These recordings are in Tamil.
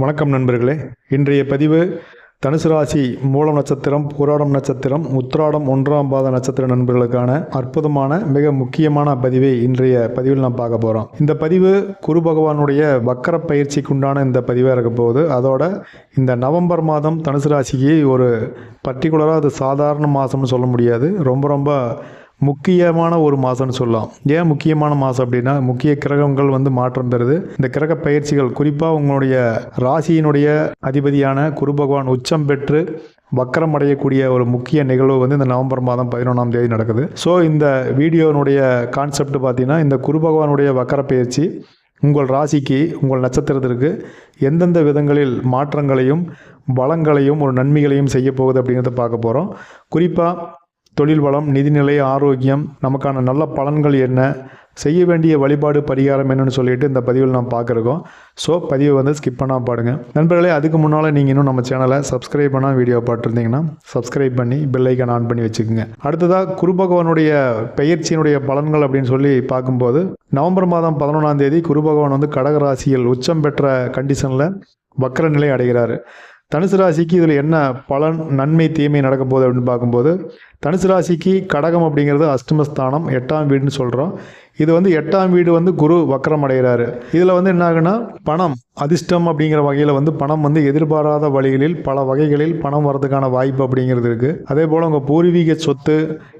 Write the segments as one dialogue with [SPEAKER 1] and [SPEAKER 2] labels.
[SPEAKER 1] வணக்கம் நண்பர்களே. இன்றைய பதிவு தனுசு ராசி மூலம் நட்சத்திரம் புராடம் நட்சத்திரம் உத்ராடம் ஒன்றாம் பாத நட்சத்திர நண்பர்களுக்கான அற்புதமான மிக முக்கியமான பதிவை இன்றைய பதிவில் நாம் பார்க்க போகிறோம் இந்த பதிவு குரு பகவானுடைய வக்கர பயிற்சிக்குண்டான இந்த பதிவாக இருக்க போகுது. அதோட இந்த நவம்பர் மாதம் தனுசு ராசிக்கு ஒரு பர்டிகுலராக அது சாதாரண மாதம்னு சொல்ல முடியாது. ரொம்ப ரொம்ப முக்கியமான ஒரு மாதம்னு சொல்லலாம். ஏன் முக்கியமான மாதம் அப்படின்னா முக்கிய கிரகங்கள் வந்து மாற்றம் பெறுது. இந்த கிரக பயிற்சிகள் குறிப்பாக உங்களுடைய ராசியினுடைய அதிபதியான குரு பகவான் உச்சம் பெற்று வக்கரம் அடையக்கூடிய ஒரு முக்கிய நிகழ்வு வந்து இந்த நவம்பர் மாதம் பதினொன்றாம் தேதி நடக்குது. ஸோ இந்த வீடியோனுடைய கான்செப்ட் பார்த்தீங்கன்னா இந்த குரு பகவானுடைய வக்கர பயிற்சி உங்கள் ராசிக்கு உங்கள் நட்சத்திரத்திற்கு எந்தெந்த விதங்களில் மாற்றங்களையும் பலங்களையும் ஒரு நன்மைகளையும் செய்ய போகுது அப்படிங்கிறத பார்க்க போகிறோம் குறிப்பாக தொழில் வளம் நிதிநிலை ஆரோக்கியம் நமக்கான நல்ல பலன்கள் என்ன செய்ய வேண்டிய வழிபாடு பரிகாரம் என்னன்னு சொல்லிட்டு இந்த பதிவில் நாம் பார்க்குறோம். ஸோ பதிவை வந்து ஸ்கிப் பண்ணால் பாடுங்க நண்பர்களே அதுக்கு முன்னால் நீங்கள் இன்னும் நம்ம சேனலை சப்ஸ்கிரைப் பண்ணால் வீடியோ பார்த்துருந்தீங்கன்னா சப்ஸ்கிரைப் பண்ணி பெல்லைக்கன் ஆன் பண்ணி வச்சுக்கோங்க. அடுத்ததாக குரு பகவானுடைய பெயர்ச்சியினுடைய பலன்கள் அப்படின்னு சொல்லி பார்க்கும்போது நவம்பர் மாதம் பதினொன்றாம் தேதி குரு பகவான் வந்து கடக ராசியில் உச்சம் பெற்ற கண்டிஷனில் வக்கர நிலை அடைகிறாரு. தனுசு ராசிக்கு இதில் என்ன பலன் நன்மை தீமை நடக்க போகுது அப்படின்னு பார்க்கும்போது தனுசு ராசிக்கு கடகம் அப்படிங்கிறது அஷ்டமஸ்தானம் எட்டாம் வீடுன்னு சொல்கிறோம் இது வந்து எட்டாம் வீடு வந்து குரு வக்கரம் அடைகிறாரு. இதில் வந்து என்ன ஆகுன்னா பணம் அதிர்ஷ்டம் அப்படிங்கிற வகையில் வந்து பணம் வந்து எதிர்பாராத வழிகளில் பல வகைகளில் பணம் வரதுக்கான வாய்ப்பு அப்படிங்கிறது இருக்குது அதே போல் உங்கள் பூர்வீக சொத்து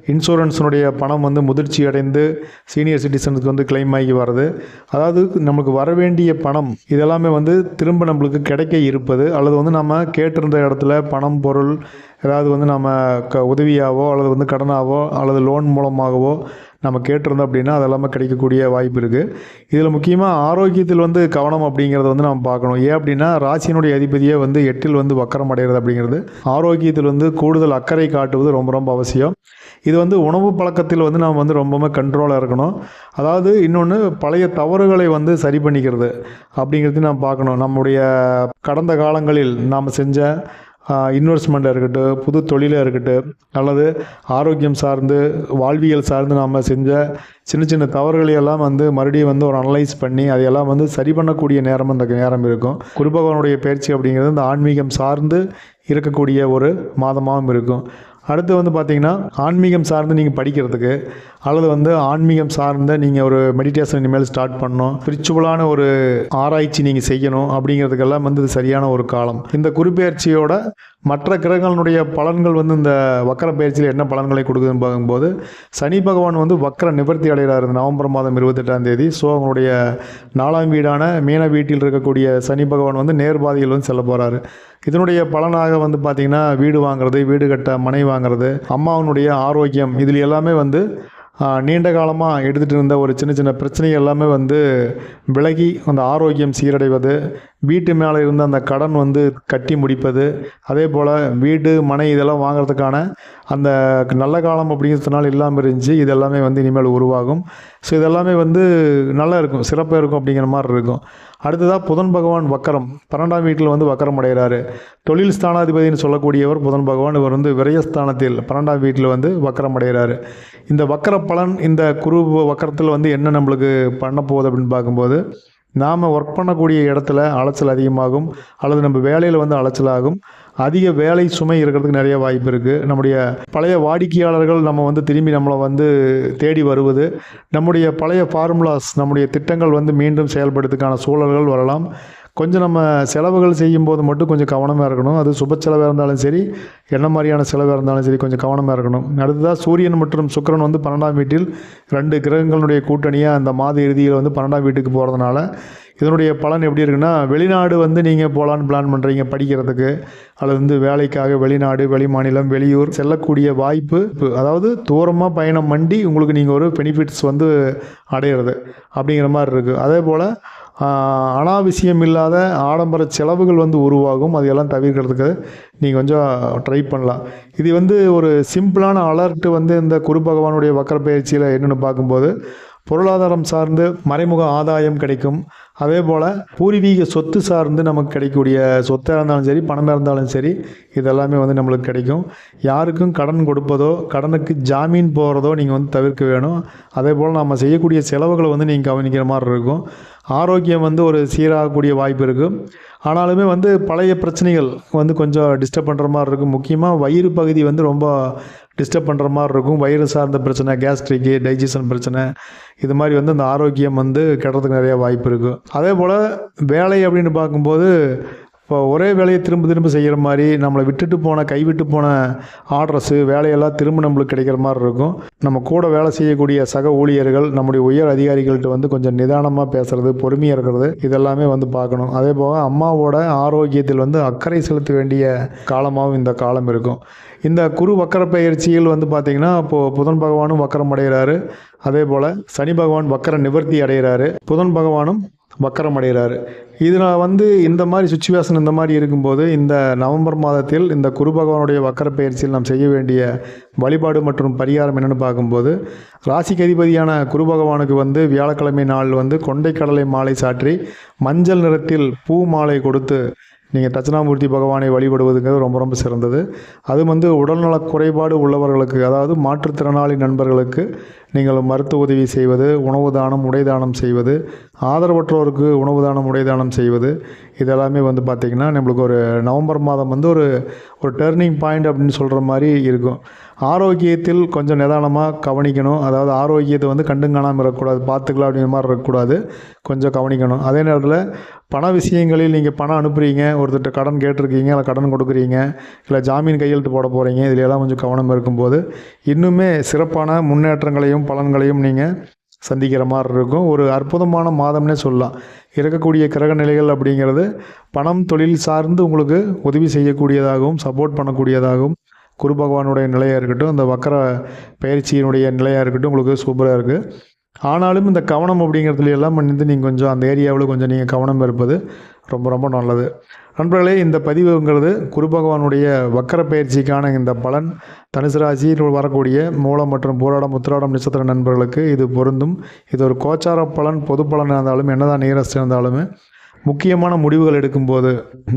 [SPEAKER 1] இன்சூரன்ஸினுடைய பணம் வந்து முதிர்ச்சி அடைந்து சீனியர் சிட்டிசனுக்கு வந்து கிளைம் ஆகி வருது அதாவது நம்மளுக்கு வர வேண்டிய பணம் இதெல்லாமே வந்து திரும்ப நம்மளுக்கு கிடைக்க இருப்பது அல்லது வந்து நம்ம கேட்டிருந்த இடத்துல பணம் பொருள் ஏதாவது வந்து நம்ம க உதவியாவோ அல்லது வந்து கடனாவோ அல்லது லோன் மூலமாகவோ நம்ம கேட்டிருந்தோம் அப்படின்னா அதெல்லாமே கிடைக்கக்கூடிய வாய்ப்பு இருக்குது இதில் முக்கியமாக ஆரோக்கியத்தில் வந்து கவனம் அப்படிங்கிறத வந்து நம்ம பார்க்கணும். ஏன் அப்படின்னா ராசியினுடைய அதிபதியே வந்து எட்டில் வந்து வக்கரம் அடைகிறது அப்படிங்கிறது ஆரோக்கியத்தில் வந்து கூடுதல் அக்கறை காட்டுவது ரொம்ப ரொம்ப அவசியம். இது வந்து உணவு பழக்கத்தில் வந்து நாம் வந்து ரொம்பவுமே கண்ட்ரோலாக இருக்கணும். அதாவது இன்னொன்று பழைய தவறுகளை வந்து சரி பண்ணிக்கிறது அப்படிங்கிறது நாம் பார்க்கணும். நம்முடைய கடந்த காலங்களில் நாம் செஞ்ச இன்வெஸ்ட்மெண்ட்டாக இருக்கட்டும் புது தொழிலாக இருக்கட்டும் அல்லது ஆரோக்கியம் சார்ந்து வாழ்வியல் சார்ந்து நாம் செஞ்ச சின்ன சின்ன தவறுகளை எல்லாம் வந்து மறுபடியும் வந்து ஒரு அனலைஸ் பண்ணி அதையெல்லாம் வந்து சரி பண்ணக்கூடிய நேரம் அந்த நேரம் இருக்கும். குருபகவனுடைய பயிற்சி அப்படிங்கிறது இந்த ஆன்மீகம் சார்ந்து இருக்கக்கூடிய ஒரு மாதமாகவும் இருக்கும். அடுத்து வந்து பார்த்திங்கன்னா ஆன்மீகம் சார்ந்து நீங்கள் படிக்கிறதுக்கு அல்லது வந்து ஆன்மீகம் சார்ந்த நீங்கள் ஒரு மெடிடேஷன் இனிமேல் ஸ்டார்ட் பண்ணணும் ஸ்பிரிச்சுவலான ஒரு ஆராய்ச்சி நீங்கள் செய்யணும் அப்படிங்கிறதுக்கெல்லாம் வந்து இது சரியான ஒரு காலம். இந்த குறிப்பெயர்ச்சியோட மற்ற கிரகங்களுடைய பலன்கள் வந்து இந்த வக்கர பயிற்சியில் என்ன பலன்களை கொடுக்குதுன்னு பார்க்கும்போது சனி பகவான் வந்து வக்கர நிவர்த்தி அடைகிறார். இந்த நவம்பர் மாதம் இருபத்தெட்டாம் தேதி. ஸோ அவங்களுடைய நாலாம் வீடான மீன வீட்டில் இருக்கக்கூடிய சனி பகவான் வந்து நேர்பாதையில் வந்து செல்ல போகிறாரு இதனுடைய பலனாக வந்து பார்த்திங்கன்னா வீடு வாங்குறது வீடு கட்ட மனை வாங்குறது அம்மாவனுடைய ஆரோக்கியம் இதில் எல்லாமே வந்து நீண்ட காலமாக எடுத்துகிட்டு இருந்த ஒரு சின்ன சின்ன பிரச்சனைகள் எல்லாமே வந்து விலகி அந்த ஆரோக்கியம் சீரடைவது வீட்டு மேலே இருந்த அந்த கடன் வந்து கட்டி முடிப்பது அதே போல் வீடு மனை இதெல்லாம் வாங்குறதுக்கான அந்த நல்ல காலம் அப்படிங்கிறதுனால இல்லாமல் இருந்துச்சு. இது எல்லாமே வந்து இனிமேல் உருவாகும். ஸோ இதெல்லாமே வந்து நல்லா இருக்கும். சிறப்பாக இருக்கும் அப்படிங்கிற மாதிரி இருக்கும். அடுத்ததாக புதன் பகவான் வக்கரம். பன்னெண்டாம் வீட்டில் வந்து வக்கரம் அடைகிறாரு. தொழில் ஸ்தானாதிபதினு சொல்லக்கூடியவர் புதன் பகவான். இவர் வந்து விரயஸ்தானத்தில் பன்னெண்டாம் வீட்டில் வந்து வக்கரம் அடைகிறாரு. இந்த வக்கர பலன் இந்த குரு வக்கரத்தில் வந்து என்ன நம்மளுக்கு பண்ண போகுது அப்படின்னு பார்க்கும்போது நாம் ஒர்க் பண்ணக்கூடிய இடத்துல அலைச்சல் அதிகமாகும். அல்லது நம்ம வேலையில் வந்து அலைச்சலாகும். அதிக வேலை சுமை இருக்கிறதுக்கு நிறைய வாய்ப்பு இருக்குது நம்முடைய பழைய வாடிக்கையாளர்கள் நம்ம வந்து திரும்பி நம்மளை வந்து தேடி வருவது. நம்முடைய பழைய ஃபார்முலாஸ் நம்முடைய திட்டங்கள் வந்து மீண்டும் செயல்படுறதுக்கான சூழல்கள் வரலாம். கொஞ்சம் நம்ம செலவுகள் செய்யும்போது மட்டும் கொஞ்சம் கவனமாக இருக்கணும். அது சுப செலவாக இருந்தாலும் சரி என்ன மாதிரியான செலவாக இருந்தாலும் சரி கொஞ்சம் கவனமாக இருக்கணும். அடுத்ததாக சூரியன் மற்றும் சுக்கரன் வந்து பன்னெண்டாம் வீட்டில் ரெண்டு கிரகங்களுடைய கூட்டணியாக அந்த மாத இறுதியில் வந்து பன்னெண்டாம் வீட்டுக்கு போகிறதுனால இதனுடைய பலன் எப்படி இருக்குன்னா வெளிநாடு வந்து நீங்கள் போகலான்னு பிளான் பண்ணுறீங்க படிக்கிறதுக்கு அல்லது வந்து வேலைக்காக வெளிநாடு வெளி மாநிலம் வெளியூர் செல்லக்கூடிய வாய்ப்பு அதாவது தூரமாக பயணம் பண்ணி உங்களுக்கு நீங்கள் ஒரு பெனிஃபிட்ஸ் வந்து அடையிறது அப்படிங்கிற மாதிரி இருக்குது அதே போல் அனாவசியம் இல்லாத ஆடம்பர செலவுகள் வந்து உருவாகும். அதையெல்லாம் தவிர்க்கிறதுக்கு நீங்கள் கொஞ்சம் ட்ரை பண்ணலாம். இது வந்து ஒரு சிம்பிளான அலர்ட் வந்து இந்த குரு பகவானுடைய வக்கர பயிற்சியில் என்னென்னு பார்க்கும்போது பொருளாதாரம் சார்ந்து மறைமுக ஆதாயம் கிடைக்கும். அதே போல் பூர்வீக சொத்து சார்ந்து நமக்கு கிடைக்கக்கூடிய சொத்தாக இருந்தாலும் சரி பணமாக இருந்தாலும் சரி இதெல்லாமே வந்து நம்மளுக்கு கிடைக்கும். யாருக்கும் கடன் கொடுப்பதோ கடனுக்கு ஜாமீன் போகிறதோ நீங்கள் வந்து தவிர்க்க வேணும். அதே போல் நம்ம செய்யக்கூடிய செலவுகளை வந்து நீங்கள் கவனிக்கிற மாதிரி இருக்கும். ஆரோக்கியம் வந்து ஒரு சீராகக்கூடிய வாய்ப்பு இருக்குது ஆனாலுமே வந்து பழைய பிரச்சனைகள் வந்து கொஞ்சம் டிஸ்டர்ப் பண்ணுற மாதிரி இருக்கும். முக்கியமாக வயிறு பகுதி வந்து ரொம்ப டிஸ்டர்ப் பண்ணுற மாதிரி இருக்கும். வயிறு சார்ந்த பிரச்சனை கேஸ்ட்ரிக்கு டைஜஷன் பிரச்சனை இது மாதிரி வந்து இந்த ஆரோக்கியம் வந்து கெடுறதுக்கு நிறையா வாய்ப்பு இருக்குது அதே போல் வேலை அப்படின்னு பார்க்கும்போது இப்போ ஒரே வேலையை திரும்ப திரும்ப செய்கிற மாதிரி நம்மளை விட்டுட்டு போன கைவிட்டு போன ஆர்டர்ஸு வேலையெல்லாம் திரும்ப நம்மளுக்கு கிடைக்கிற மாதிரி இருக்கும். நம்ம கூட வேலை செய்யக்கூடிய சக ஊழியர்கள் நம்முடைய உயர் அதிகாரிகள்கிட்ட வந்து கொஞ்சம் நிதானமாக பேசுகிறது பொறுமையாக இருக்கிறது இதெல்லாமே வந்து பார்க்கணும். அதே போக அம்மாவோட ஆரோக்கியத்தில் வந்து அக்கறை செலுத்த வேண்டிய காலமாகவும் இந்த காலம் இருக்கும். இந்த குரு வக்கர பயிற்சியில் வந்து பார்த்திங்கன்னா இப்போது புதன் பகவானும் வக்கரம் அடைகிறாரு. அதே போல் சனி பகவான் வக்கர நிவர்த்தி அடைகிறாரு. புதன் பகவானும் வக்கரம் அடைகிறார் இதில் வந்து இந்த மாதிரி சுச்சுவேஷன் இந்த மாதிரி இருக்கும்போது இந்த நவம்பர் மாதத்தில் இந்த குரு பகவானுடைய வக்கர பயிற்சியில் நாம் செய்ய வேண்டிய வழிபாடு மற்றும் பரிகாரம் என்னென்னு பார்க்கும்போது ராசிக்கு அதிபதியான குரு பகவானுக்கு வந்து வியாழக்கிழமை நாள் வந்து கொண்டைக்கடலை மாலை சாற்றி மஞ்சள் நிறத்தில் பூ மாலை கொடுத்து நீங்கள் தட்சிணாமூர்த்தி பகவானை வழிபடுவதுங்கிறது ரொம்ப ரொம்ப சிறந்தது. அது வந்து உடல்நல குறைபாடு உள்ளவர்களுக்கு அதாவது மாற்றுத்திறனாளி நண்பர்களுக்கு நீங்கள் மருத்துவ உதவி செய்வது உணவு தானம் உடை தானம் செய்வது ஆதரவற்றோருக்கு உணவு தானம் உடை தானம் செய்வது இதெல்லாமே வந்து பார்த்திங்கன்னா நம்மளுக்கு ஒரு நவம்பர் மாதம் வந்து ஒரு ஒரு டேர்னிங் பாயிண்ட் அப்படின்னு சொல்கிற மாதிரி இருக்கும். ஆரோக்கியத்தில் கொஞ்சம் நிதானமாக கவனிக்கணும். அதாவது ஆரோக்கியத்தை வந்து கண்டுங்காணாமல் இருக்கக்கூடாது பார்த்துக்கலாம் அப்படிங்கிற மாதிரி இருக்கக்கூடாது. கொஞ்சம் கவனிக்கணும். அதே நேரத்தில் பண விஷயங்களில் நீங்கள் பணம் அனுப்புகிறீங்க ஒருத்தர்கிட்ட கடன் கேட்டிருக்கீங்க இல்லை கடன் கொடுக்குறீங்க இல்லை ஜாமீன் கையெழுத்து போட போகிறீங்க இதிலெல்லாம் கொஞ்சம் கவனம் இருக்கும்போது இன்னுமே சிறப்பான முன்னேற்றங்களையும் பலன்களையும் நீங்கள் சந்திக்கிற மாதிரி இருக்கும். ஒரு அற்புதமான மாதம்னே சொல்லலாம். இருக்கக்கூடிய கிரக நிலைகள் அப்படிங்கிறது பணம் தொழில் சார்ந்து உங்களுக்கு உதவி செய்யக்கூடியதாகவும் சப்போர்ட் பண்ணக்கூடியதாகவும் குரு பகவானுடைய நிலையாக இருக்கட்டும் இந்த வக்கர பயிற்சியினுடைய நிலையாக இருக்கட்டும் உங்களுக்கு சூப்பராக இருக்குது ஆனாலும் இந்த கவனம் அப்படிங்கிறதுல எல்லாம் வந்து நீங்கள் கொஞ்சம் அந்த ஏரியாவில் கொஞ்சம் நீங்கள் கவனம் இருப்பது ரொம்ப ரொம்ப நல்லது. நண்பர்களே இந்த பதிவுங்கிறது குரு பகவானுடைய வக்கர பயிற்சிக்கான இந்த பலன் தனுசு ராசியில் வரக்கூடிய மூலம் மற்றும் போராடம் உத்திராடம் நட்சத்திர நண்பர்களுக்கு இது பொருந்தும். இது ஒரு கோச்சார பலன் பொது பலன் இருந்தாலும் என்னதான் நியரஸ்ட் இருந்தாலுமே முக்கியமான முடிவுகள் எடுக்கும்போது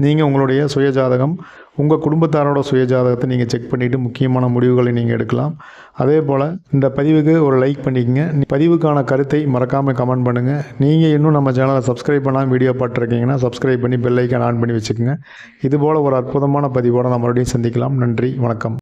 [SPEAKER 1] நீங்கள் உங்களுடைய சுயஜாதகம் உங்கள் குடும்பத்தாரோட சுயஜாதகத்தை நீங்கள் செக் பண்ணிவிட்டு முக்கியமான முடிவுகளை நீங்கள் எடுக்கலாம். அதே போல் இந்த பதிவுக்கு ஒரு லைக் பண்ணிக்கங்க. பதிவுக்கான கருத்தை மறக்காமல் கமெண்ட் பண்ணுங்கள் நீங்கள் இன்னும் நம்ம சேனலை சப்ஸ்கிரைப் பண்ணாமல் வீடியோ பார்த்துருக்கீங்கன்னா சப்ஸ்கிரைப் பண்ணி பெல் ஐக்கான் ஆன் பண்ணி வச்சுக்கோங்க. இதுபோல் ஒரு அற்புதமான பதிவோடு நம்ம மறுபடியும் சந்திக்கலாம். நன்றி வணக்கம்.